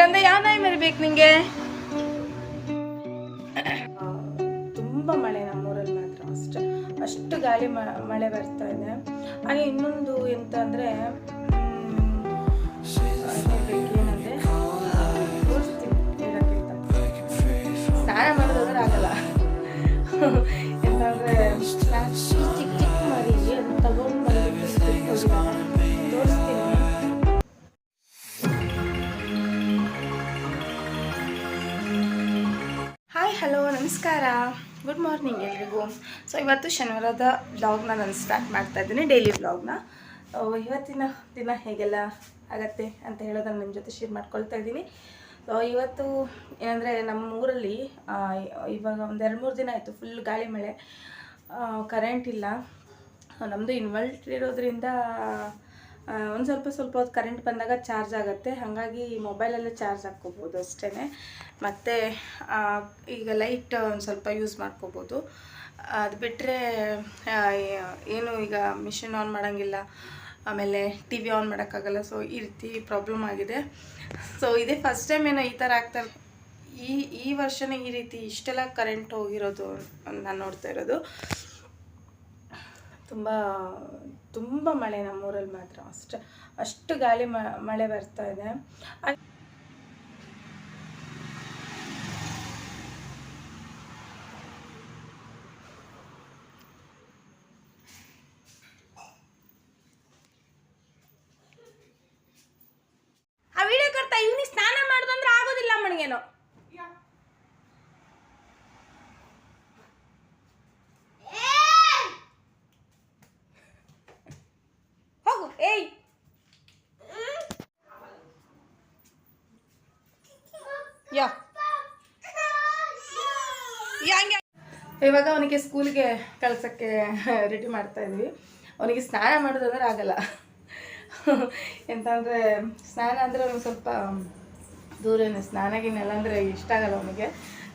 ಸ್ಕಂದ ಯಾವ ನಾಯಿ ಮರಿಬೇಕು ನಿಂಗೆ? ತುಂಬ ಮಳೆ ನಮ್ಮೂರಲ್ಲಿ ಮಾತ್ರ ಅಷ್ಟು. ಅಷ್ಟು ಗಾಳಿ ಮಳೆ ಬರ್ತಾ ಇದೆ. ಹಾಗೆ ಇನ್ನೊಂದು ಎಂತ ಅಂದರೆ ಏನಂದರೆ ಸ್ನಾನ ಮಾಡೋದಾದ್ರೆ ಆಗಲ್ಲ. ನಮಸ್ಕಾರ. ಗುಡ್ ಮಾರ್ನಿಂಗ್ ಎಲ್ರಿಗೂ. ಸೊ ಇವತ್ತು ಶನಿವಾರದ ಬ್ಲಾಗ್ನ ನಾನು ಸ್ಟಾರ್ಟ್ ಮಾಡ್ತಾ ಇದ್ದೀನಿ ಡೈಲಿ ಬ್ಲಾಗ್ನ ಇವತ್ತಿನ ದಿನ ಹೇಗೆಲ್ಲ ಆಗತ್ತೆ ಅಂತ ಹೇಳೋದನ್ನು ನಿಮ್ಮ ಜೊತೆ ಶೇರ್ ಮಾಡ್ಕೊಳ್ತಾ ಇದ್ದೀನಿ. ಸೊ ಇವತ್ತು ಏನಂದರೆ ನಮ್ಮ ಊರಲ್ಲಿ ಇವಾಗ ಒಂದು ಎರಡು ಮೂರು ದಿನ ಆಯಿತು ಫುಲ್ ಗಾಳಿ ಮಳೆ. ಕರೆಂಟ್ ಇಲ್ಲ. ನಮ್ಮದು ಇನ್ವರ್ಟರ್ ಇರೋದ್ರಿಂದ ಒಂದು ಸ್ವಲ್ಪ ಸ್ವಲ್ಪ ಹೊತ್ತು ಕರೆಂಟ್ ಬಂದಾಗ ಚಾರ್ಜ್ ಆಗುತ್ತೆ. ಹಾಗಾಗಿ ಮೊಬೈಲಲ್ಲೇ ಚಾರ್ಜ್ ಹಾಕ್ಕೋಬೋದು ಅಷ್ಟೇ ಮತ್ತು ಈಗ ಲೈಟ್ ಒಂದು ಸ್ವಲ್ಪ ಯೂಸ್ ಮಾಡ್ಕೋಬೋದು. ಅದು ಬಿಟ್ಟರೆ ಏನು ಈಗ ಮಿಷಿನ್ ಆನ್ ಮಾಡೋಂಗಿಲ್ಲ. ಆಮೇಲೆ ಟಿ ವಿ ಆನ್ ಮಾಡೋಕ್ಕಾಗಲ್ಲ. ಸೊ ಈ ರೀತಿ ಪ್ರಾಬ್ಲಮ್ ಆಗಿದೆ. ಸೊ ಇದೇ ಫಸ್ಟ್ ಟೈಮ್ ಏನೋ ಈ ಥರ ಆಗ್ತಾ ಈ ಈ ವರ್ಷನೇ ಈ ರೀತಿ ಇಷ್ಟೆಲ್ಲ ಕರೆಂಟ್ ಹೋಗಿರೋದು, ನಾನು ನೋಡ್ತಾ ಇರೋದು. ತುಂಬ ತುಂಬ ಮಳೆ ನಮ್ಮೂರಲ್ಲಿ ಮಾತ್ರ. ಅಷ್ಟು ಅಷ್ಟು ಗಾಳಿ ಮಳೆ ಬರ್ತಾ ಇದೆ ಆ- ಆ ವಿಡಿಯೋ ಕರ್ತಾ ಇವನಿಗೆ ಸ್ನಾನ ಮಾಡೋದಂದ್ರೆ ಆಗೋದಿಲ್ಲ ಮಣಿಗೇನೋ ಹೋಗು ಏಯ್ ಯಾ ಹಂಗೆ ಇವಾಗ ಅವನಿಗೆ ಸ್ಕೂಲ್ಗೆ ಕಳ್ಸೋಕ್ಕೆ ರೆಡಿ ಮಾಡ್ತಾ ಇದ್ವಿ. ಅವನಿಗೆ ಸ್ನಾನ ಮಾಡೋದಂದ್ರೆ ಆಗಲ್ಲ. ಎಂತಂದರೆ, ಸ್ನಾನ ಅಂದರೆ ಅವ್ನಿಗೆ ಸ್ವಲ್ಪ ದೂರ ಸ್ನಾನ ಗಿನ್ನೆಲ್ಲ ಅಂದರೆ ಇಷ್ಟ ಆಗಲ್ಲ ಅವನಿಗೆ.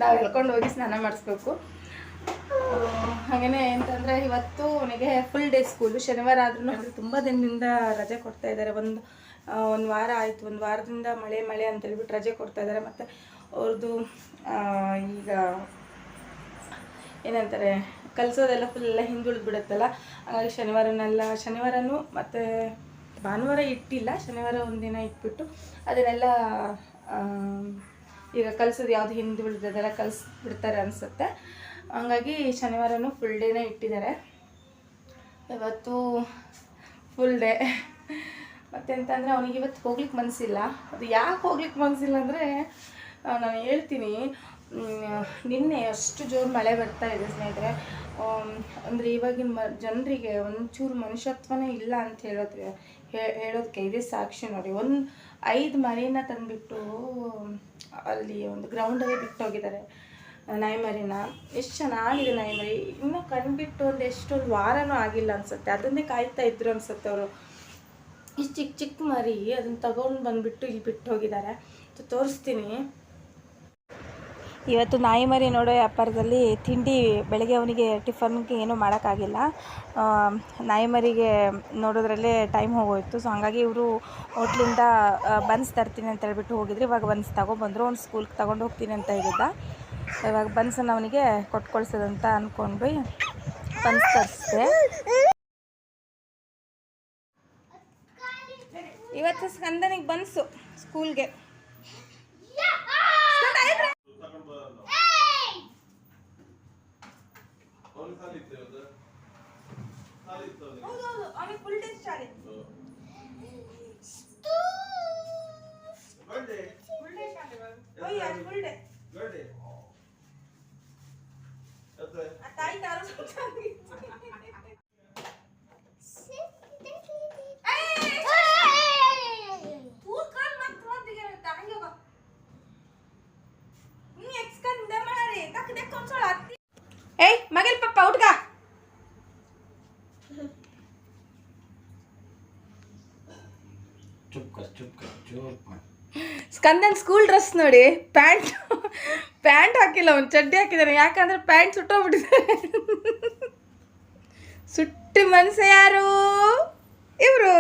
ನಾವು ಎಳ್ಕೊಂಡು ಹೋಗಿ ಸ್ನಾನ ಮಾಡಿಸ್ಬೇಕು. ಹಾಗೆಯೇ ಎಂತಂದರೆ ಇವತ್ತು ಅವನಿಗೆ ಫುಲ್ ಡೇ ಸ್ಕೂಲು ಶನಿವಾರ ಆದ್ರೂ ತುಂಬ ದಿನದಿಂದ ರಜೆ ಕೊಡ್ತಾ ಇದ್ದಾರೆ. ಒಂದು ಒಂದು ವಾರ ಆಯಿತು. ಒಂದು ವಾರದಿಂದ ಮಳೆ ಮಳೆ ಅಂತ ಹೇಳ್ಬಿಟ್ಟು ರಜೆ ಕೊಡ್ತಾ ಇದ್ದಾರೆ. ಮತ್ತು ಅವ್ರದ್ದು ಈಗ ಏನಂತಾರೆ, ಕಲಿಸೋದೆಲ್ಲ ಫುಲ್ ಎಲ್ಲ ಹಿಂದುಳಿದು ಬಿಡುತ್ತಲ್ಲ? ಹಾಗಾಗಿ ಶನಿವಾರನೆಲ್ಲ, ಶನಿವಾರನೂ ಮತ್ತು ಭಾನುವಾರ ಇಟ್ಟಿಲ್ಲ, ಶನಿವಾರ ಒಂದಿನ ಇಟ್ಬಿಟ್ಟು ಅದನ್ನೆಲ್ಲ ಈಗ ಕಲಿಸೋದು ಯಾವುದು ಹಿಂದುಳಿದದೆಲ್ಲ ಕಲಿಸ್ಬಿಡ್ತಾರೆ ಅನಿಸುತ್ತೆ. ಹಂಗಾಗಿ ಶನಿವಾರನೂ ಫುಲ್ ಡೇನೇ ಇಟ್ಟಿದ್ದಾರೆ. ಇವತ್ತು ಫುಲ್ ಡೇ ಮತ್ತೆಂತಂದರೆ ಅವನಿಗೆ ಇವತ್ತು ಹೋಗ್ಲಿಕ್ಕೆ ಮನಸ್ಸಿಲ್ಲ ಅದು ಯಾಕೆ ಹೋಗ್ಲಿಕ್ಕೆ ಮನಸ್ಸಿಲ್ಲ ಅಂದರೆ ನಾನು ಹೇಳ್ತೀನಿ. ನಿನ್ನೆ ಅಷ್ಟು ಜೋರು ಮಳೆ ಬರ್ತಾ ಇದೆ ಸ್ನೇಹಿತರೆ. ಅಂದರೆ ಇವಾಗಿನ ಮ, ಜನರಿಗೆ ಒಂಚೂರು ಮನುಷ್ಯತ್ವನೇ ಇಲ್ಲ ಅಂತ ಹೇಳೋದ್ರೆ ಹೇಳೋದಕ್ಕೆ ಇದೇ ಸಾಕ್ಷಿ ನೋಡಿ. ಒಂದು ಐದು ಮರಿನ ತಂದುಬಿಟ್ಟು, ಅಲ್ಲಿ ಒಂದು ಗ್ರೌಂಡಲ್ಲಿ ಬಿಟ್ಟೋಗಿದ್ದಾರೆ ನಾಯಿ ಮರಿನ ಎಷ್ಟು ಚೆನ್ನಾಗಿದೆ ನಾಯಿ ಮರಿ ಇನ್ನೂ ಕಣ್ಬಿಟ್ಟು ಒಂದು ಎಷ್ಟೊಂದು ವಾರನೂ ಆಗಿಲ್ಲ ಅನ್ಸುತ್ತೆ. ಅದನ್ನೇ ಕಾಯ್ತಾ ಇದ್ರು ಅನ್ಸುತ್ತೆ ಅವರು. ಇಷ್ಟು ಚಿಕ್ಕ ಚಿಕ್ಕ ಮರಿ ಅದನ್ನು ತಗೊಂಡು ಬಂದುಬಿಟ್ಟು ಇಲ್ಲಿ ಬಿಟ್ಟು ಹೋಗಿದ್ದಾರೆ ತೋರಿಸ್ತೀನಿ. ಇವತ್ತು ನಾಯಿ ಮರಿ ನೋಡೋ ವ್ಯಾಪಾರದಲ್ಲಿ ತಿಂಡಿ ಬೆಳಗ್ಗೆ ಅವನಿಗೆ ಟಿಫನ್ಗೆ ಏನೂ ಮಾಡೋಕ್ಕಾಗಿಲ್ಲ. ನಾಯಿ ಮರಿಗೆ ನೋಡೋದ್ರಲ್ಲೇ ಟೈಮ್ ಹೋಗೋಯ್ತು. ಸೊ ಹಾಗಾಗಿ ಇವರು ಹೋಟ್ಲಿಂದ ಬನ್ಸ್ ತರ್ತೀನಿ ಅಂತ ಹೇಳ್ಬಿಟ್ಟು ಹೋಗಿದ್ರು. ಇವಾಗ ಬನ್ಸ್ ತಗೊಬಂದರು ಅವ್ನು ಸ್ಕೂಲ್ಗೆ ತಗೊಂಡು ಹೋಗ್ತೀನಿ ಅಂತ ಹೇಳಿದ್ದ. ಇವಾಗ ಬನ್ಸನ್ನು ಅವನಿಗೆ ಕೊಟ್ಟು ಕಳ್ಸೋದಂತ ಅಂದ್ಕೊಂಡು ಬನ್ಸ್ ತರಿಸಿದೆ. ಇವತ್ತು ಸ್ಕಂದನಿಗೆ ಬನ್ಸು ಸ್ಕೂಲ್ಗೆ ಹೌದೌದು ಅವನಿಗೆ ಫುಲ್ ಡೇ ಶಾಲೆ ಫುಲ್ ಡೇ ಶಾಲೆ ಫುಲ್ ಡೇ ಆ ತಾಯಿ ತಾರು ಏಯ್ ಸ್ಕಂದನ್ ಸ್ಕೂಲ್ ಡ್ರೆಸ್ ನೋಡಿ ಪ್ಯಾಂಟ್ ಪ್ಯಾಂಟ್ ಹಾಕಿಲ್ಲ ಒಂದು ಚಡ್ಡಿ ಹಾಕಿದ್ದಾನೆ ಯಾಕಂದ್ರೆ ಪ್ಯಾಂಟ್ ಸುಟ್ಟೋಗ್ಬಿಟ್ಟಿದೆ. ಸುಟ್ಟ ಮನಸ ಯಾರು? ಇವರು.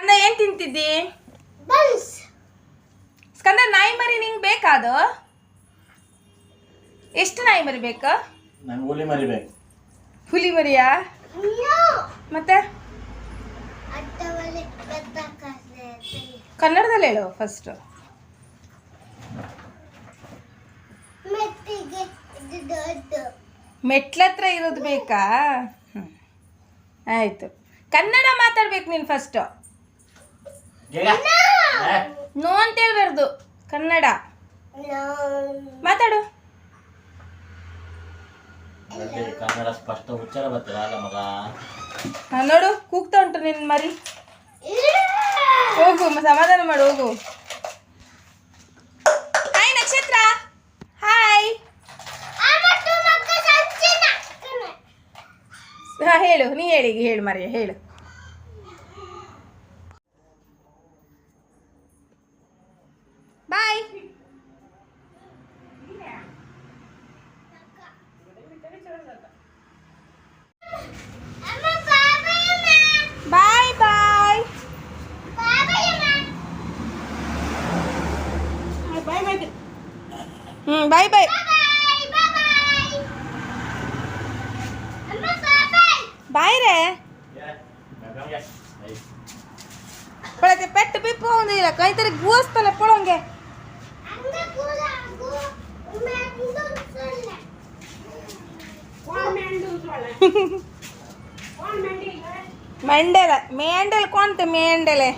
ಅಣ್ಣ ಏನು ತಿಂತಿದ್ದಿ? ಸ್ಕಂದ ನಾಯಿ ಮರಿ ನಿಂಗೆ ಬೇಕಾದು ಎಷ್ಟು ನಾಯಿ ಮರಿ ಬೇಕು? ಹುಲಿ ಮರಿಯಾ? ಮತ್ತೆ? ಕನ್ನಡದಲ್ಲಿ ಹೇಳು ಫಸ್ಟ್ ಮೆಟ್ಲತ್ರ ಇರೋದು ಬೇಕಾ? ಹ್ಮ್. ಆಯ್ತು. ಕನ್ನಡ ಮಾತಾಡ್ಬೇಕು ನೀನು ಫಸ್ಟ್ ನೋ ಅಂತ ಹೇಳ್ಬಾರ್ದು. ಕನ್ನಡ. ಮಾತಾಡು. ಕನ್ನಡ ಸ್ಪಷ್ಟ ಉಚ್ಚಾರ ಬರ್ತದೆ ಅಲ್ಲ ಮಗ ಹಾ, ನೋಡು ಕೂಗ್ತಾ ಉಂಟು ನಿನ್ನ ಮರಿ ಹೋಗು ಮ- ಸಮಾಧಾನ ಮಾಡು ಹೋಗು ಹಾಯ್ ನಕ್ಷತ್ರ ಹಾಯ್ ಹಾ ಹೇಳು ನೀ ಹೇಳಿ ಈಗ ಹೇಳು ಮರಿ ಹೇಳು ಬಾಯ್ ಬಾಯ್ ம் பை பை బాయ్ రే ఇప్పుడైతే పెట్టు పిప్పు ఉంది అయితే గూస్తాను ఎప్పుడు ఇంకే మెండెల మేండెలు కొంత మేండెలే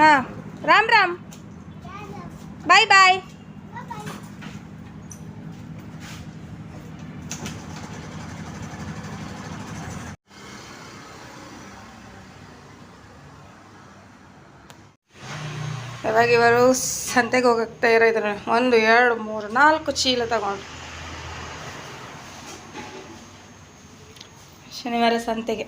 ಹಾ ರಾಮ್ ರಾಮ್ ಬಾಯ್ ಬಾಯ್ ಇವಾಗ ಇವರು ಸಂತೆಗೆ ಹೋಗಕ್ತಾ ಇರೋ ಇದ್ದಾರೆ. ಒಂದು, ಎರಡು, ಮೂರು, ನಾಲ್ಕು ಚೀಲ ತಗೊಂಡು. ಶನಿವಾರ ಸಂತೆಗೆ.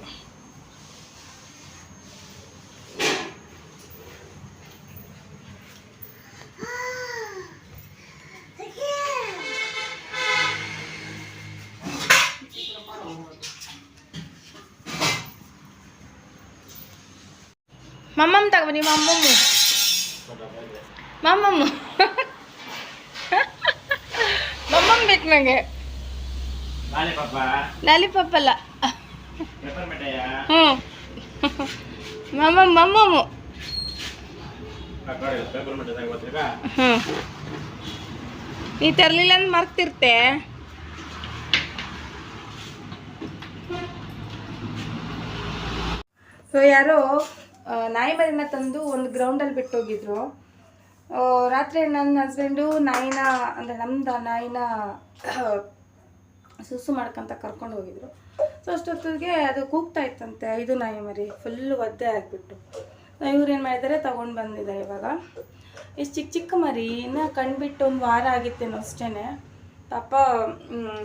ಮಮ್ಮಮ್ಮ ತಗೋ ನಿಮ್ಮ ಅಮ್ಮಮ್ಮ ಮಮ್ಮಮ್ಮ ಮಮ್ಮಮ್ಮ ಬೇಕು ನನಗೆ ಲಾಲಿಪಾಪ್ ಅಲ್ಲ ಹ್ಞೂ ಮಮ್ಮಮ್ಮ ಮಮ್ಮಮ್ಮ ಹ್ಞೂ ನೀ ತರಲಿಲ್ಲ ಅಂದ್ರೆ ಮರ್ತಿರ್ತೆ ಸೊ ಯಾರೋ ನಾಯಿ ಮರಿನ ತಂದು ಒಂದು ಗ್ರೌಂಡಲ್ಲಿ ಬಿಟ್ಟೋಗಿದ್ರು. ರಾತ್ರಿ ನನ್ನ ಹಸ್ಬೆಂಡು ನಾಯಿನ, ಅಂದರೆ ನಮ್ದು ನಾಯಿನ ಸುಸು ಮಾಡ್ಕೊಂತ ಕರ್ಕೊಂಡು ಹೋಗಿದ್ರು. ಸೊ ಅಷ್ಟೊತ್ತಿಗೆ ಅದು ಕೂಗ್ತಾ ಇತ್ತಂತೆ, ಐದು ನಾಯಿ ಮರಿ ಫುಲ್ಲು ಒದ್ದೆ ಆಗಿಬಿಟ್ಟು. ಇವ್ರು ಏನು ಮಾಡಿದ್ದಾರೆ, ತಗೊಂಡು ಬಂದಿದ್ದಾರೆ ಇವಾಗ. ಇಷ್ಟು ಚಿಕ್ಕ ಚಿಕ್ಕ ಮರಿ, ಇನ್ನೂ ಕಣ್ಬಿಟ್ಟು ಒಂದು ವಾರ ಆಗಿತ್ತೇನೋ ಅಷ್ಟೇ ಪಾಪ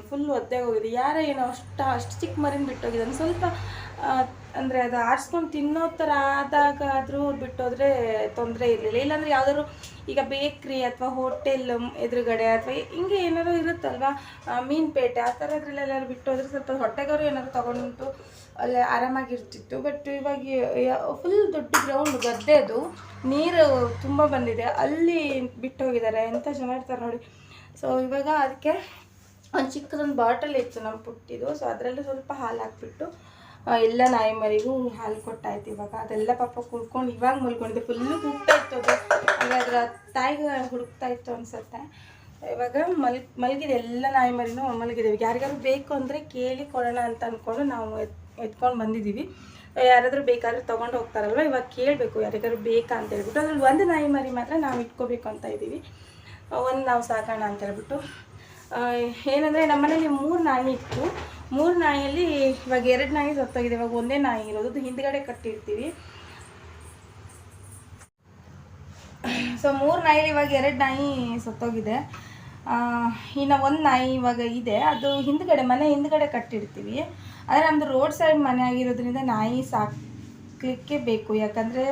ಫುಲ್ ಒದ್ದೆ ಹೋಗಿದೆ ಯಾರ ಏನೋ ಅಷ್ಟು ಅಷ್ಟು ಚಿಕ್ಕ ಮರಿನ ಬಿಟ್ಟೋಗಿದ್ದಾನೆ. ಸ್ವಲ್ಪ ಅಂದರೆ ಅದು ಆರಿಸ್ಕೊಂಡು ತಿನ್ನೋ ಥರ ಆದಾಗ ಆದರೂ ಬಿಟ್ಟೋದ್ರೆ ತೊಂದರೆ ಇರಲಿಲ್ಲ. ಇಲ್ಲಾಂದರೆ ಯಾವ್ದಾದ್ರು ಈಗ ಬೇಕ್ರಿ ಅಥವಾ ಹೋಟೆಲ್ ಎದುರುಗಡೆ ಅಥವಾ ಹಿಂಗೆ ಏನಾದ್ರು ಇರುತ್ತಲ್ವಾ? ಮೀನ್ ಪೇಟೆ, ಆ ಥರದ್ರಲ್ಲೆಲ್ಲಾದ್ರು ಬಿಟ್ಟೋದ್ರೆ ಸ್ವಲ್ಪ ಹೊಟ್ಟೆಗಾರು ಏನಾದ್ರು ತಗೊಂಡು ಅಲ್ಲೇ ಆರಾಮಾಗಿರ್ತಿತ್ತು. ಬಟ್ ಇವಾಗ ಫುಲ್ ದೊಡ್ಡ ಗ್ರೌಂಡ್ ಗದ್ದೆ ಅದು. ನೀರು ತುಂಬ ಬಂದಿದೆ. ಅಲ್ಲಿ ಬಿಟ್ಟೋಗಿದ್ದಾರೆ. ಎಂಥ ಇರ್ತಾರೆ ನೋಡಿ. ಸೊ ಇವಾಗ ಅದಕ್ಕೆ ಒಂದು ಚಿಕ್ಕದೊಂದು ಬಾಟಲ್ ಇತ್ತು ನಮ್ಮ ಪುಟ್ಟಿದು ಸೊ ಅದರಲ್ಲೂ ಸ್ವಲ್ಪ ಹಾಲು ಹಾಕ್ಬಿಟ್ಟು ಎಲ್ಲ ನಾಯಿ ಮರಿಗೂ ಹಾಲು ಕೊಟ್ಟಾಯ್ತು ಇವಾಗ. ಅದೆಲ್ಲ ಪಾಪ ಕುಡ್ಕೊಂಡು ಇವಾಗ ಮಲ್ಕೊಂಡಿದ್ದೆ ಫುಲ್ಲು ಹುಡ್ತಾ ಇತ್ತು ಅದು. ತಾಯಿಗೆ ಹುಡುಕ್ತಾ ಇತ್ತು ಅನ್ಸುತ್ತೆ. ಇವಾಗ ಮಲ್, ಮಲಗಿದೆ. ಎಲ್ಲ ನಾಯಿ ಮರಿನೂ ಮಲಗಿದ್ದೀವಿ ಯಾರಿಗಾದ್ರು ಬೇಕು ಅಂದರೆ ಕೇಳಿ ಕೊಡೋಣ ಅಂತ ಅಂದ್ಕೊಂಡು ನಾವು ಎತ್, ಎತ್ಕೊಂಡು ಬಂದಿದ್ದೀವಿ. ಯಾರಾದರೂ ಬೇಕಾದ್ರೆ ತೊಗೊಂಡು ಹೋಗ್ತಾರಲ್ವ? ಇವಾಗ ಕೇಳಬೇಕು ಯಾರಿಗಾದ್ರು ಬೇಕಾ ಅಂತ ಹೇಳ್ಬಿಟ್ಟು. ಅದ್ರಲ್ಲಿ ಒಂದು ನಾಯಿ ಮರಿ ಮಾತ್ರ ನಾವು ಇಟ್ಕೋಬೇಕು ಅಂತ ಇದ್ದೀವಿ. ಒಂದು ನಾವು ಸಾಕೋಣ ಅಂತ ಹೇಳ್ಬಿಟ್ಟು. ಏನಂದ್ರೆ ಏನಂದರೆ ನಮ್ಮನೇಲಿ ಮೂರು ನಾಯಿ ಇತ್ತು. ಮೂರು ನಾಯಿಯಲ್ಲಿ ಇವಾಗ ಎರಡು ನಾಯಿ ಸತ್ತೋಗಿದೆ. ಇವಾಗ ಒಂದೇ ನಾಯಿ ಇರೋದು. ಹಿಂದ್ಗಡೆ ಕಟ್ಟಿರ್ತೀವಿ. ಸೊ ಮೂರು ನಾಯಿಲಿ ಇವಾಗ ಎರಡು ನಾಯಿ ಸತ್ತೋಗಿದೆ. ಇನ್ನು ಒಂದು ನಾಯಿ ಇವಾಗ ಇದೆ. ಅದು ಹಿಂದ್ಗಡೆ, ಮನೆ ಹಿಂದ್ಗಡೆ ಕಟ್ಟಿರ್ತೀವಿ. ಆದರೆ ನಮ್ಮದು ರೋಡ್ ಸೈಡ್ ಮನೆ ಆಗಿರೋದ್ರಿಂದ ನಾಯಿ ಸಾಕಲಿಕ್ಕೆ ಬೇಕು. ಯಾಕಂದರೆ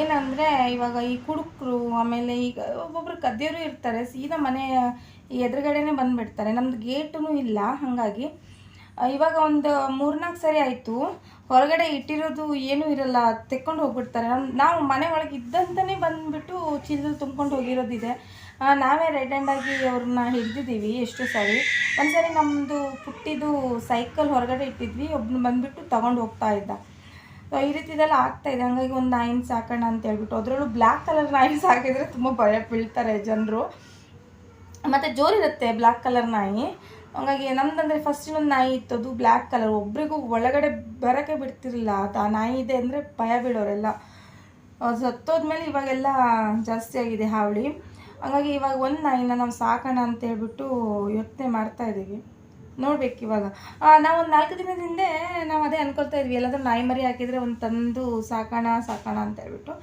ಏನಂದರೆ ಇವಾಗ ಈ ಕುಡುಕರು, ಆಮೇಲೆ ಈಗ ಒಬ್ಬೊಬ್ರು ಕದ್ದಿಯವರು ಇರ್ತಾರೆ. ಸೀದಾ ಮನೆ ಎದುರುಗಡೆನೇ ಬಂದುಬಿಡ್ತಾರೆ. ನಮ್ಮದು ಗೇಟೂ ಇಲ್ಲ. ಹಾಗಾಗಿ ಇವಾಗ ಒಂದು ಮೂರ್ನಾಲ್ಕು ಸರಿ ಆಯಿತು. ಹೊರಗಡೆ ಇಟ್ಟಿರೋದು ಏನೂ ಇರಲ್ಲ, ತೆಕ್ಕೊಂಡು ಹೋಗ್ಬಿಡ್ತಾರೆ. ನಾವು ಮನೆ ಒಳಗೆ ಇದ್ದಂತಲೇ ಬಂದುಬಿಟ್ಟು ಚೀಲದಲ್ಲಿ ತುಂಬ್ಕೊಂಡು ಹೋಗಿರೋದಿದೆ. ನಾವೇ ರೆಡ್ ಆಗಿ ಅವ್ರನ್ನ ಹಿಡ್ದಿದ್ದೀವಿ ಎಷ್ಟು ಸಾರಿ. ಒಂದ್ಸರಿ ನಮ್ಮದು ಪುಟ್ಟಿದ್ದು ಸೈಕಲ್ ಹೊರಗಡೆ ಇಟ್ಟಿದ್ವಿ ಒಬ್ಬನು ಬಂದುಬಿಟ್ಟು ತೊಗೊಂಡು ಹೋಗ್ತಾ ಇದ್ದ. ಸೊ ಈ ರೀತಿದೆಲ್ಲ ಆಗ್ತಾಯಿದೆ ಹಂಗಾಗಿ ಒಂದು ನಾಯಿನ ಸಾಕೋಣ ಅಂತ ಹೇಳ್ಬಿಟ್ಟು, ಅದರಲ್ಲೂ ಬ್ಲ್ಯಾಕ್ ಕಲರ್ ನಾಯಿ ಹಾಕಿದರೆ ತುಂಬ ಭಯ ಬೀಳ್ತಾರೆ ಜನರು. ಮತ್ತು ಜೋರಿರುತ್ತೆ ಬ್ಲ್ಯಾಕ್ ಕಲರ್ ನಾಯಿ. ಹಂಗಾಗಿ ನಮ್ದಂದರೆ ಫಸ್ಟ್ ಇನ್ನೊಂದು ನಾಯಿ ಇತ್ತು ಅದು ಬ್ಲ್ಯಾಕ್ ಕಲರ್ ಒಬ್ರಿಗೂ ಒಳಗಡೆ ಬರೋಕ್ಕೆ ಬಿಡ್ತಿರಲಿಲ್ಲ. ಆ ನಾಯಿ ಇದೆ ಅಂದರೆ ಭಯ ಬೀಳೋರೆಲ್ಲ. ಸತ್ತೋದ್ಮೇಲೆ ಇವಾಗೆಲ್ಲ ಜಾಸ್ತಿ ಆಗಿದೆ ಹಾವಳಿ. ಹಂಗಾಗಿ ಇವಾಗ ಒಂದು ನಾಯಿನ ನಾವು ಸಾಕೋಣ ಅಂತ ಹೇಳ್ಬಿಟ್ಟು ಯೋಚನೆ ಮಾಡ್ತಾ ಇದ್ದೀವಿ ನೋಡ್ಬೇಕು ಇವಾಗ. ನಾವು ಒಂದು ನಾಲ್ಕು ದಿನದ ಹಿಂದೆ ನಾವು ಅದೇ ಅನ್ಕೊಳ್ತಾ ಇದ್ವಿ. ಎಲ್ಲಾದರೂ ನಾಯಿ ಮರಿ ಹಾಕಿದರೆ ಒಂದು ತಂದು ಸಾಕೋಣ ಸಾಕೋಣ ಅಂತ ಹೇಳ್ಬಿಟ್ಟು.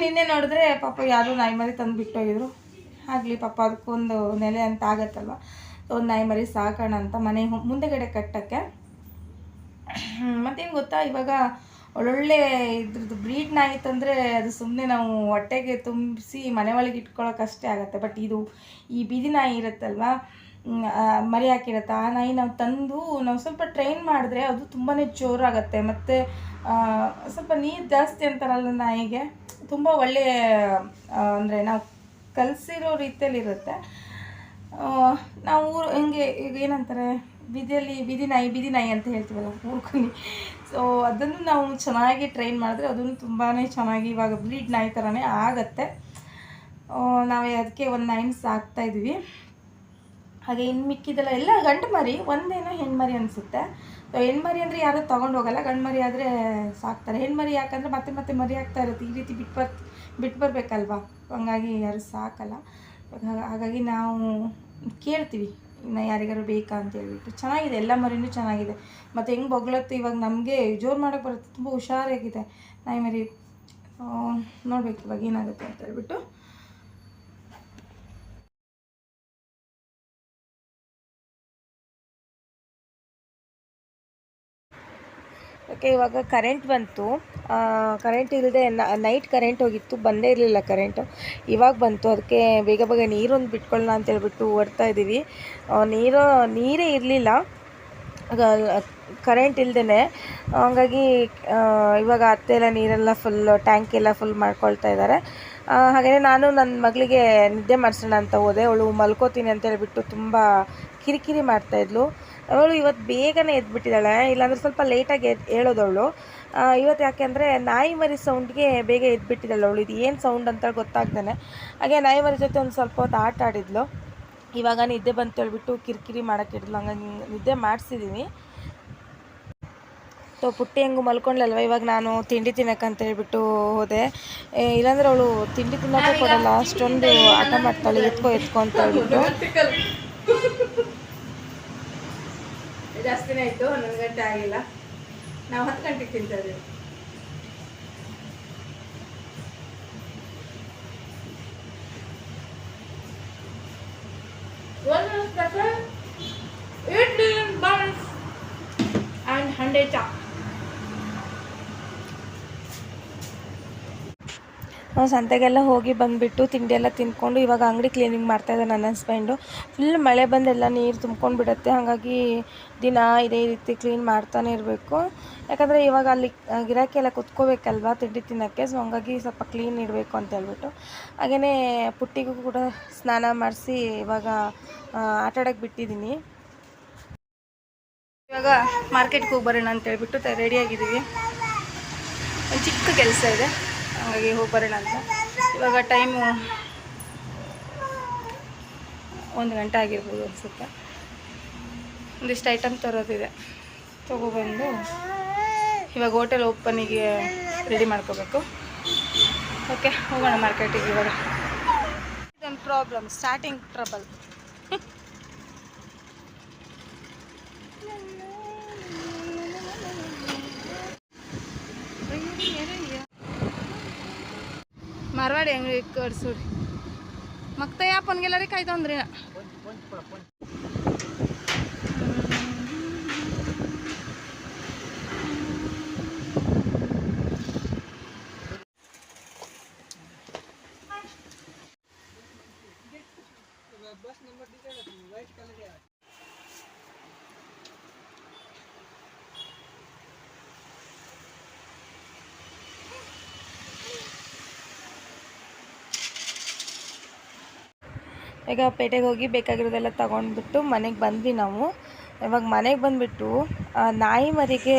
ನಿನ್ನೆ ನೋಡಿದ್ರೆ ಪಾಪ ಯಾರು ನಾಯಿ ಮರಿ ತಂದು ಬಿಟ್ಟೋಗಿದ್ರು ಆಗಲಿ ಪಾಪ ಅದಕ್ಕೊಂದು ನೆಲೆ ಅಂತ ಆಗತ್ತಲ್ವ? ಒಂದು ನಾಯಿ ಮರಿ ಸಾಕೋಣ ಅಂತ ಮನೆ ಮುಂದೆಗಡೆ ಕಟ್ಟಕ್ಕೆ. ಮತ್ತೇನು ಗೊತ್ತಾ? ಇವಾಗ ಒಳ್ಳೊಳ್ಳೆ ಇದ್ರದ್ದು ಬ್ರೀಡ್ ನಾಯಿ ತಂದರೆ ಅದು ಸುಮ್ಮನೆ ನಾವು ಹೊಟ್ಟೆಗೆ ತುಂಬಿಸಿ ಮನೆ ಒಳಗೆ ಇಟ್ಕೊಳ್ಳೋಕ್ಕಷ್ಟೇ ಆಗುತ್ತೆ. ಬಟ್ ಇದು ಈ ಬೀದಿ ನಾಯಿ ಇರುತ್ತಲ್ವ? ಮರಿ ಹಾಕಿರುತ್ತೆ. ಆ ನಾಯಿ ನಾವು ತಂದು ನಾವು ಸ್ವಲ್ಪ ಟ್ರೈನ್ ಮಾಡಿದ್ರೆ ಅದು ತುಂಬಾ ಜೋರಾಗುತ್ತೆ. ಮತ್ತು ಸ್ವಲ್ಪ ನೀರು ಜಾಸ್ತಿ ಅಂತಾರಲ್ಲ ನಾಯಿಗೆ ತುಂಬ ಒಳ್ಳೆಯ ಅಂದರೆ ನಾವು ಕಲಿಸಿರೋ ರೀತಿಯಲ್ಲಿ ಇರುತ್ತೆ ಆ, ನಾವು ಊರು ಹೆಂಗೆ, ಈಗ ಏನಂತಾರೆ, ಬೀದಿಯಲ್ಲಿ ಬೀದಿ ನಾಯಿ ಬೀದಿ ನಾಯಿ ಅಂತ ಹೇಳ್ತೀವಲ್ಲ ಊರ್ಕೊಂಡು ಸೊ ಅದನ್ನು ನಾವು ಚೆನ್ನಾಗಿ ಟ್ರೈನ್ ಮಾಡಿದ್ರೆ ಅದನ್ನು ತುಂಬಾ ಚೆನ್ನಾಗಿ ಇವಾಗ ಬ್ರೀಡ್ ನಾಯಿ ಥರನೇ ಆಗತ್ತೆ. ನಾವು ಅದಕ್ಕೆ ಒಂದು ನಾಯಿನ ಸಾಕ್ತಾ ಇದ್ವಿ. ಹಾಗೆ ಇನ್ನು ಮಿಕ್ಕಿದೆಲ್ಲ ಎಲ್ಲ ಗಂಡು ಮರಿ, ಒಂದೇನೋ ಹೆಣ್ಮರಿ ಅನಿಸುತ್ತೆ. ಸೊ ಹೆಣ್ಮರಿ ಅಂದರೆ ಯಾರೂ ತೊಗೊಂಡು ಹೋಗಲ್ಲ, ಗಂಡು ಮರಿ ಆದರೆ ಸಾಕ್ತಾರೆ. ಹೆಣ್ಮರಿ ಯಾಕಂದರೆ ಮತ್ತೆ ಮತ್ತೆ ಮರಿ ಆಗ್ತಾ ಇರುತ್ತೆ. ಈ ರೀತಿ ಬಿಟ್ಟು ಬರ್ ಬಿಟ್ಟು ಬರಬೇಕಲ್ವಾ ಹಂಗಾಗಿ ಯಾರು ಸಾಕಲ್ಲ. ಹಾಗಾಗಿ ನಾವು ಕೇಳ್ತೀವಿ, ಇನ್ನು ಯಾರಿಗಾರು ಬೇಕಾ ಅಂತ ಹೇಳ್ಬಿಟ್ಟು. ಚೆನ್ನಾಗಿದೆ, ಎಲ್ಲ ಮರಿನೂ ಚೆನ್ನಾಗಿದೆ. ಮತ್ತು ಹೆಂಗೆ ಬೊಗಳತ್ತು ಇವಾಗ ನಮಗೆ ಜೋರು ಮಾಡೋಕ್ಕೆ ಬರುತ್ತೆ, ತುಂಬ ಹುಷಾರಾಗಿದೆ. ನಾಯಿ ಮರಿ ನೋಡ್ಬೇಕು ಇವಾಗ ಏನಾಗುತ್ತೆ ಅಂತ ಹೇಳ್ಬಿಟ್ಟು. ಓಕೆ, ಇವಾಗ ಕರೆಂಟ್ ಬಂತು. ಕರೆಂಟ್ ಇಲ್ಲದೆ ನೈಟ್ ಕರೆಂಟ್ ಹೋಗಿತ್ತು, ಬಂದೇ ಇರಲಿಲ್ಲ ಕರೆಂಟು ಇವಾಗ ಬಂತು, ಅದಕ್ಕೆ ಬೇಗ ಬೇಗ ನೀರೊಂದು ಬಿಟ್ಕೊಳ್ಳೋಣ ಅಂತ ಹೇಳ್ಬಿಟ್ಟು ಓಡ್ತಾ ಇದ್ದೀವಿ ನೀರು, ನೀರೇ ಇರಲಿಲ್ಲ. ಕರೆಂಟ್ ಇಲ್ಲದೇ ಹಾಗಾಗಿ ಇವಾಗ ಅತ್ತೆ ಎಲ್ಲ ನೀರೆಲ್ಲ ಫುಲ್ ಟ್ಯಾಂಕ್ ಎಲ್ಲ ಫುಲ್ ಮಾಡ್ಕೊಳ್ತಾ ಇದ್ದಾರೆ ಹಾಗೆಯೇ ನಾನು ನನ್ನ ಮಗಳಿಗೆ ನಿದ್ದೆ ಮಾಡಿಸೋಣ ಅಂತ ಹೋದೆ. ಅವಳು ಮಲ್ಕೋತೀನಿ ಅಂತ ಹೇಳ್ಬಿಟ್ಟು ತುಂಬ ಕಿರಿಕಿರಿ ಮಾಡ್ತಾಯಿದ್ಲು ಅವಳು ಇವತ್ತು ಬೇಗನೆ ಎದ್ಬಿಟ್ಟಿದ್ದಾಳೆ. ಇಲ್ಲಾಂದ್ರೆ ಸ್ವಲ್ಪ ಲೇಟಾಗಿ ಎದ್ ಹೇಳೋದವಳು. ಇವತ್ತು ಯಾಕೆಂದರೆ ನಾಯಿ ಮರಿ ಸೌಂಡ್ಗೆ ಬೇಗ ಎದ್ಬಿಟ್ಟಿದ್ದಾಳೆ ಅವಳು. ಇದು ಏನು ಸೌಂಡ್ ಅಂತ ಗೊತ್ತಾಗ್ತಾನೆ. ಹಾಗೆ ನಾಯಿ ಮರಿ ಜೊತೆ ಒಂದು ಸ್ವಲ್ಪ ಹೊತ್ತು ಆಟ ಆಡಿದ್ಲು. ಇವಾಗ ನಿದ್ದೆ ಬಂತು ಹೇಳ್ಬಿಟ್ಟು ಕಿರಿಕಿರಿ ಮಾಡೋಕ್ಕೆ ಹಿಡಿದ್ಲು ಹಂಗಾಗಿ ನಿದ್ದೆ ಮಾಡಿಸಿದ್ದೀನಿ ಸೊ ಪುಟ್ಟಿ ಹೆಂಗು ಮಲ್ಕೊಂಡ್ಲಲ್ವ ಇವಾಗ ನಾನು ತಿಂಡಿ ತಿನ್ನಕ್ಕಂತ ಹೇಳ್ಬಿಟ್ಟು ಹೋದೆ. ಇಲ್ಲಾಂದ್ರೆ ಅವಳು ತಿಂಡಿ ತಿನ್ನೋಕ್ಕೂ ಕೊಡಲ್ಲ. ಅಷ್ಟೊಂದು ಆಟ ಮಾಡ್ತಾಳೆ. ಎತ್ಕೊ ಎತ್ಕೊ ಅಂತ ಹೇಳ್ಬಿಟ್ಟು. ಜಾಸ್ತಿನೇ ಆಯಿತು ಹನ್ನೊಂದು ಗಂಟೆ ಆಗಿಲ್ಲ. ನಾವು ಹತ್ತು ಗಂಟೆಗೆ ತಿಂತಾ ಇದ್ದೀವಿ. ಇಡ್ಲಿ ಬಾಂಡ್ ಚಾ ನಾವು ಸಂತೆಗೆಲ್ಲ ಹೋಗಿ ಬಂದುಬಿಟ್ಟು ತಿಂಡಿ ಎಲ್ಲ ತಿಂದ್ಕೊಂಡು ಇವಾಗ ಅಂಗಡಿ ಕ್ಲೀನಿಂಗ್ ಮಾಡ್ತಾಯಿದ್ದೆ ನನ್ನ ಹಸ್ಬೆಂಡು ಫುಲ್ ಮಳೆ ಬಂದೆಲ್ಲ ನೀರು ತುಂಬ್ಕೊಂಡು ಬಿಡುತ್ತೆ. ಹಾಗಾಗಿ ದಿನ ಇದೇ ರೀತಿ ಕ್ಲೀನ್ ಮಾಡ್ತಾನೆ ಇರಬೇಕು. ಯಾಕಂದರೆ ಇವಾಗ ಅಲ್ಲಿ ಗಿರಾಕಿಯೆಲ್ಲ ಗಿರಾಕಿ ಎಲ್ಲ ಕುತ್ಕೋಬೇಕಲ್ವಾ ತಿಂಡಿ ತಿನ್ನೋಕ್ಕೆ. ಸೊ ಹಂಗಾಗಿ ಸ್ವಲ್ಪ ಕ್ಲೀನ್ ಇಡಬೇಕು ಅಂತ ಹೇಳ್ಬಿಟ್ಟು. ಹಾಗೆಯೇ ಪುಟ್ಟಿಗೂ ಕೂಡ ಸ್ನಾನ ಮಾಡಿಸಿ ಇವಾಗ ಆಟಾಡೋಕ್ಕೆ ಬಿಟ್ಟಿದ್ದೀನಿ. ಇವಾಗ ಮಾರ್ಕೆಟ್ಗೆ ಹೋಗಿ ಬರೋಣ ಅಂತ ಹೇಳ್ಬಿಟ್ಟು ರೆಡಿಯಾಗಿದ್ದೀವಿ ಒಂದು ಚಿಕ್ಕ ಕೆಲಸ ಇದೆ. ಹಾಗಾಗಿ ಹೋಗಿ ಬರೋಣ ಅಂತ. ಇವಾಗ ಟೈಮು ಒಂದು ಗಂಟೆ ಆಗಿರ್ಬೋದು ಅನಿಸುತ್ತೆ. ಒಂದಿಷ್ಟು ಐಟಮ್ ತರೋದಿದೆ. ತೊಗೊಬಂದು ಇವಾಗ ಹೋಟೆಲ್ ಓಪನಿಗೆ ರೆಡಿ ಮಾಡ್ಕೋಬೇಕು. ಓಕೆ ಹೋಗೋಣ ಮಾರ್ಕೆಟಿಗೆ ಇವಾಗ. ಇದೊಂದು ಪ್ರಾಬ್ಲಮ್ ಸ್ಟಾರ್ಟಿಂಗ್ ಟ್ರಬಲ್ गाड्या आहे कर सोड मग ते आपण गेला रे काय तांद्रे. ना बस नंबर दिला ಈಗ ಪೇಟೆಗೆ ಹೋಗಿ ಬೇಕಾಗಿರೋದೆಲ್ಲ ತಗೊಂಡ್ಬಿಟ್ಟು ಮನೆಗೆ ಬಂದ್ವಿ ನಾವು. ಇವಾಗ ಮನೆಗೆ ಬಂದುಬಿಟ್ಟು ನಾಯಿ ಮರಿಗೆ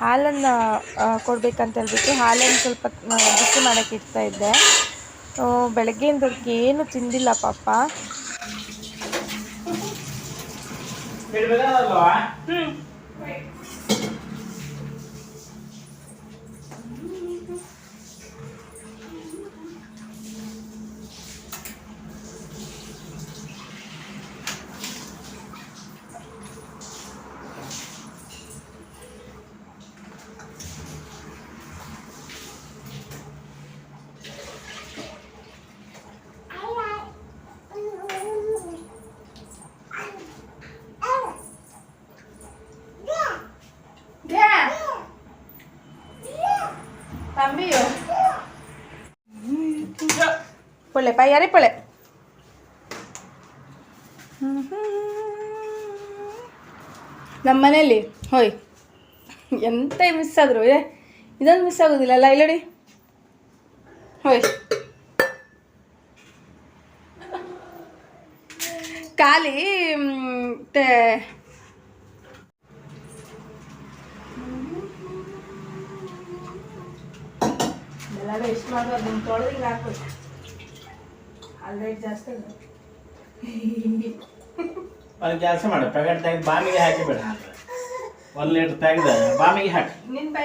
ಹಾಲನ್ನು ಕೊಡ್ಬೇಕಂತ ಹೇಳ್ಬಿಟ್ಟು ಹಾಲನ್ನು ಸ್ವಲ್ಪ ಬಿಸಿ ಮಾಡೋಕ್ಕೆ ಇಡ್ತಾ ಇದ್ದೆ. ಆ, ಬೆಳಗ್ಗೆಯಿಂದ ಅದಕ್ಕೆ ಏನು ತಿಂದಿಲ್ಲ ಪಾಪ. ಬಿಡ್ಬೇಕಲ್ವಾ ಅರಿಪಳೆ ಪಾಯಿ ಅರಿಪಳೆ. ನಮ್ಮ ಮನೇಲಿ ಹೋಯ್. ಎಂತ ಮಿಸ್ ಆದರು, ಏ, ಇದೊಂದು ಮಿಸ್ ಆಗೋದಿಲ್ಲ ಅಲ್ಲ ಇಲ್ಲಡಿ ಹೋಯ್. ಖಾಲಿ ಮತ್ತೆ ಎಷ್ಟು ಮಾಡೋದು ತೊಳೆದಿಂಗ್ ಹಾಕ್ಬೇಕು. ಜಾಸ್ತಿ ಇದೆ ಒಂದು ಕೆಲಸ ಮಾಡು ಪ್ಯಾಕೆಟ್ ತೆಗೆದು ಬಾಮಿಗೆ ಹಾಕಿ ಬಿಡ. ಒಂದು ಲೀಟ್ರ್ ತೆಗೆದ ಬಾಮಿಗೆ ಹಾಕಿ. ನಿನ್ನ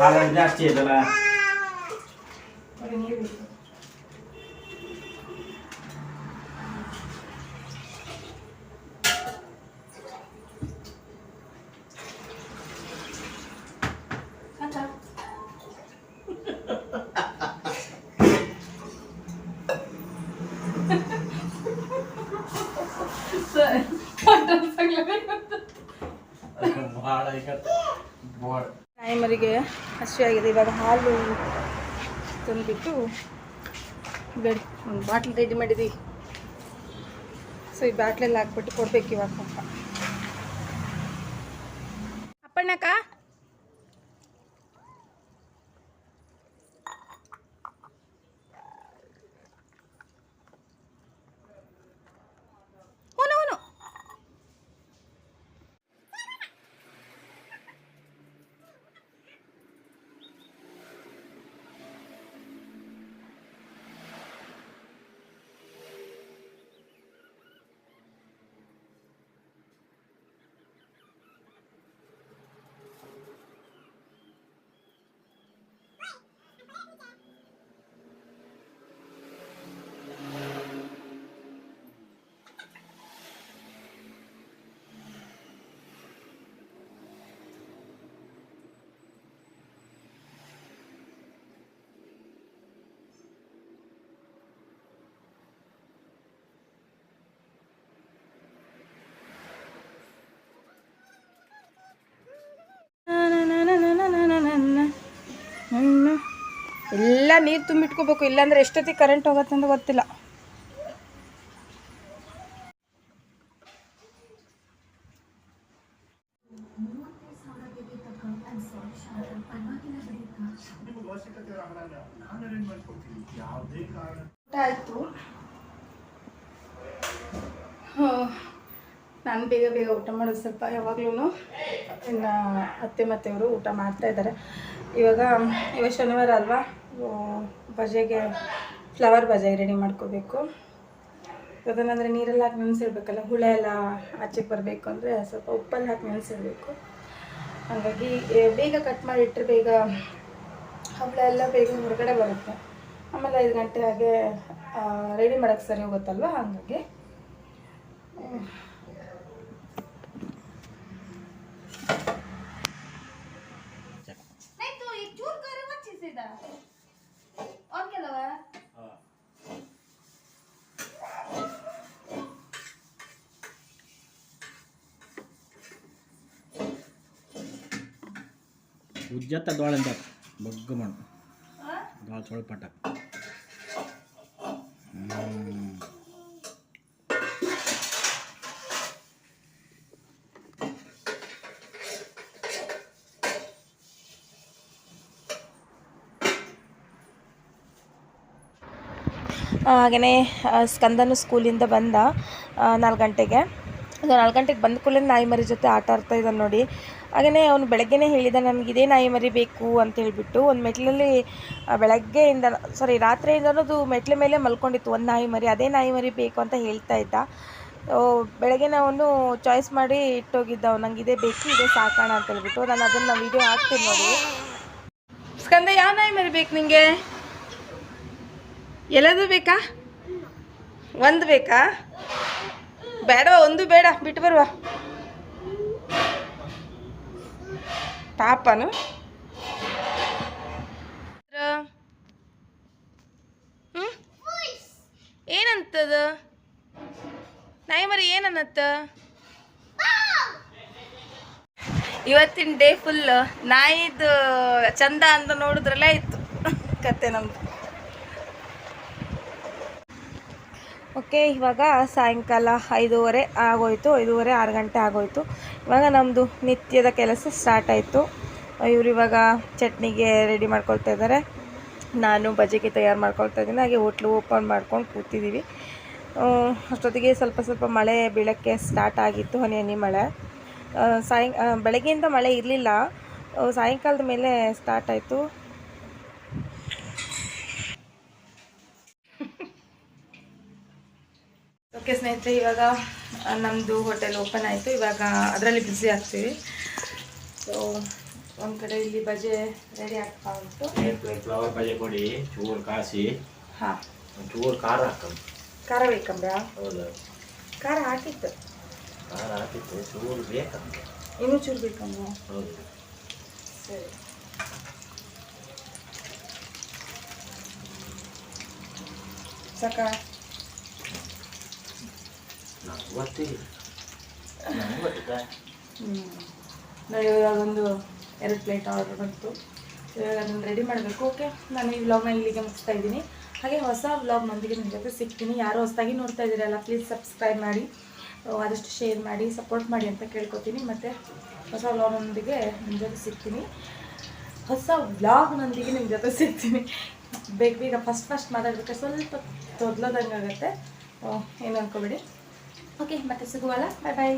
ಹಾಲು ಜಾಸ್ತಿ ಐತಲ್ಲ? ನೀರು ಭಾಳ ಈಗ ಬೋರ್ಡ್ ನಾಯಿ ಮರಿಗೆ ಹಸಿವಾಗಿದೆ ಇವಾಗ ಹಾಲು ತಂದುಬಿಟ್ಟು ಬೇಡಿ ಒಂದು ಬಾಟ್ಲ್ ರೆಡಿ ಮಾಡಿದ್ದೀವಿ ಸೊ ಈ ಬಾಟ್ಲಲ್ಲಿ ಹಾಕ್ಬಿಟ್ಟು ಕೊಡ್ಬೇಕು ಇವಾಗ ಪಾಪ ಅಪ್ಪಣ್ಣಕ್ಕ ಹೂನು ಹೂನು ಎಲ್ಲ ನೀರು ತುಂಬಿಟ್ಕೋಬೇಕು. ಇಲ್ಲಾಂದ್ರೆ ಎಷ್ಟೊತ್ತಿಗೆ ಕರೆಂಟ್ ಹೋಗುತ್ತೆ ಅಂತ ಗೊತ್ತಿಲ್ಲ. ಆಯಿತು. ನಾನು ಬೇಗ ಬೇಗ ಊಟ ಮಾಡೋದು ಸ್ವಲ್ಪ ಯಾವಾಗ್ಲೂ ಇನ್ನು ಅತ್ತೆ ಮತ್ತೆಯವರು ಊಟ ಮಾಡ್ತಾ ಇದ್ದಾರೆ. ಇವಾಗ ಇವಾಗ ಶನಿವಾರ ಅಲ್ವಾ? ಬಜೆಗೆ ಫ್ಲವರ್ ಬಜೆ ರೆಡಿ ಮಾಡ್ಕೋಬೇಕು. ಅದನ್ನಂದರೆ ನೀರಲ್ಲಿ ಹಾಕಿ ನೆನೆಸಿಡ್ಬೇಕಲ್ಲ ಹುಳ ಎಲ್ಲ ಆಚೆಗೆ ಬರಬೇಕು ಅಂದರೆ ಸ್ವಲ್ಪ ಉಪ್ಪಲ್ಲಿ ಹಾಕಿ ನೆನೆಸಿಡ್ಬೇಕು ಹಾಗಾಗಿ ಬೇಗ ಕಟ್ ಮಾಡಿಟ್ಟರೆ ಬೇಗ ಹಪ್ಪಳ ಎಲ್ಲ ಬೇಗ ಹೊರಗಡೆ ಬರುತ್ತೆ. ಆಮೇಲೆ ಐದು ಗಂಟೆ ಹಾಗೆ ರೆಡಿ ಮಾಡೋಕ್ಕೆ ಸರಿ ಹೋಗುತ್ತಲ್ವ? ಹಾಗಾಗಿ. ಉಜ್ಜತ್ತ ದೋಳಂತ ಬಗ್ಗ ಮಾಡು. ದೋಳ ತೊಳ್ಪಟ್ಟ ಹಾಗೆಯೇ ಸ್ಕಂದನು ಸ್ಕೂಲಿಂದ ಬಂದ ನಾಲ್ಕು ಗಂಟೆಗೆ. ನಾಲ್ಕು ಗಂಟೆಗೆ ಬಂದ ಕೂಡಲೇ ನಾಯಿ ಮರಿ ಜೊತೆ ಆಟ ಆಡ್ತಾ ಇದ್ದಾನೆ ನೋಡಿ. ಹಾಗೆಯೇ ಅವನು ಬೆಳಗ್ಗೆನೇ ಹೇಳಿದ, ನನಗೆ ಇದೇ ನಾಯಿ ಮರಿ ಬೇಕು ಅಂತ ಹೇಳಿಬಿಟ್ಟು ಒಂದು ಮೆಟ್ಲಲ್ಲಿ ಬೆಳಗ್ಗೆಯಿಂದ ಸಾರಿ ರಾತ್ರಿಯಿಂದನೂ ಅದು ಮೆಟ್ಲ ಮೇಲೆ ಮಲ್ಕೊಂಡಿತ್ತು ಒಂದು ನಾಯಿ ಮರಿ, ಅದೇ ನಾಯಿ ಮರಿ ಬೇಕು ಅಂತ ಹೇಳ್ತಾ ಇದ್ದ. ಬೆಳಗ್ಗೆ ಅವನು ಚಾಯ್ಸ್ ಮಾಡಿ ಇಟ್ಟೋಗಿದ್ದ, ಅವ್ನು ನಂಗೆ ಇದೇ ಬೇಕು, ಇದೇ ಸಾಕೋಣ ಅಂತ ಹೇಳ್ಬಿಟ್ಟು ನಾನು ಅದನ್ನು ವೀಡಿಯೋ ಹಾಕ್ತೀನಿ ನೋಡಿ. ಸ್ಕಂದ, ಯಾವ ನಾಯಿ ಮರಿ ಬೇಕು ನಿಮಗೆ ಎಲ್ಲದು ಬೇಕಾ? ಒಂದು ಬೇಕಾ? ಬೇಡ ಒಂದು ಬೇಡ, ಬಿಟ್ಟು ಬರುವ. ಪಾಪನು. ಏನಂತದ? ನಾಯಿ ಮರಿ ಏನನ್ನತ್ತ? ಇವತ್ತಿನ ಡೇ ಫುಲ್ ನಾಯಿದು ಚಂದ ಅಂತ ನೋಡಿದ್ರಲ್ಲೇ ಇತ್ತು ಕತೆ ನಮ್ದು. ಓಕೆ, ಇವಾಗ ಸಾಯಂಕಾಲ ಐದೂವರೆ ಆಗೋಯ್ತು, ಐದೂವರೆ ಆರು ಗಂಟೆ ಆಗೋಯ್ತು. ಇವಾಗ ನಮ್ಮದು ನಿತ್ಯದ ಕೆಲಸ ಸ್ಟಾರ್ಟ್ ಆಯಿತು. ಇವರು ಇವಾಗ ಚಟ್ನಿಗೆ ರೆಡಿ ಮಾಡ್ಕೊಳ್ತಾ ಇದ್ದಾರೆ. ನಾನು ಬಜ್ಜಿಗೆ ತಯಾರು ಮಾಡ್ಕೊಳ್ತಾ ಇದ್ದೀನಿ. ಹಾಗೆ ಹೋಟ್ಲು ಓಪನ್ ಮಾಡ್ಕೊಂಡು ಕೂತಿದ್ದೀವಿ. ಅಷ್ಟೊತ್ತಿಗೆ ಸ್ವಲ್ಪ ಸ್ವಲ್ಪ ಮಳೆ ಬೀಳೋಕ್ಕೆ ಸ್ಟಾರ್ಟ್ ಆಗಿತ್ತು ಹನಿ ಹನಿ ಮಳೆ ಸಾಯಂ ಬೆಳಗ್ಗೆಯಿಂದ ಮಳೆ ಇರಲಿಲ್ಲ. ಸಾಯಂಕಾಲದ ಮೇಲೆ ಸ್ಟಾರ್ಟ್ ಆಯಿತು. ಓಕೆ ಸ್ನೇಹಿತರೆ ಇವಾಗ ನಮ್ಮದು ಹೋಟೆಲ್ ಓಪನ್ ಆಯಿತು. ಇವಾಗ ಅದರಲ್ಲಿ ಬ್ಯುಸಿ ಆಗ್ತೀವಿ. ಸೊ ಒಂದು ಕಡೆ ಇಲ್ಲಿ ಬಜೆ ರೆಡಿ ಆಗ್ತಾ ಉಂಟು. ಫ್ಲವರ್ ಬಜೆ ಕೊಡಿ. ಚೂರು ಕಾಸಿ. ಹಾಂ. ಚೂರು ಖಾರ ಹಾಕಂ ಖಾರ ಬೇಕಂಬ ಹೌದು. ಖಾರ ಹಾಕಿತ್ತು. ಖಾರ ಹಾಕಿತ್ತು. ಚೂರು ಬೇಕಮ್ಮ ಇನ್ನೂ ಚೂರು ಬೇಕಮ್ಮ ಹೌದು. ಸರಿ. ಸಾಕ? ಹ್ಞೂ ನೋಡಿ ಇವಾಗ ಒಂದು ಎರಡು ಪ್ಲೇಟ್ ಆರ್ಡರ್ ಬಂತು. ಇವಾಗ ಅದನ್ನು ರೆಡಿ ಮಾಡಬೇಕು. ಓಕೆ ನಾನು ಈ ವ್ಲಾಗ್ನ ಇಲ್ಲಿಗೆ ಮುಗಿಸ್ತಾ ಇದ್ದೀನಿ. ಹಾಗೆ ಹೊಸ ವ್ಲಾಗ್ನೊಂದಿಗೆ ನಿಮ್ಮ ಜೊತೆ ಸಿಗ್ತೀನಿ. ಯಾರು ಹೊಸದಾಗಿ ನೋಡ್ತಾ ಇದ್ದೀರಲ್ಲ ಪ್ಲೀಸ್ ಸಬ್ಸ್ಕ್ರೈಬ್ ಮಾಡಿ. ಆದಷ್ಟು ಶೇರ್ ಮಾಡಿ ಸಪೋರ್ಟ್ ಮಾಡಿ ಅಂತ ಕೇಳ್ಕೊತೀನಿ. ಮತ್ತು ಹೊಸ ವ್ಲಾಗ್ನೊಂದಿಗೆ ನಿಮ್ಮ ಜೊತೆ ಸಿಗ್ತೀನಿ. ಹೊಸ ವ್ಲಾಗ್ನೊಂದಿಗೆ ನಿಮ್ಮ ಜೊತೆ ಸಿಗ್ತೀನಿ. ಬೇಗ ಬೇಗ ಫಸ್ಟ್ ಫಸ್ಟ್ ಮಾತಾಡೋದಕ್ಕೆ ಸ್ವಲ್ಪ ತೊದಲೋದಂಗೆ ಆಗುತ್ತೆ ಏನು ಅನ್ಕೋಬೇಡಿ. ಓಕೆ ಮತ್ತೆ ಸಿಗುವಲ್ಲ ಬಾಯ್ ಬಾಯ್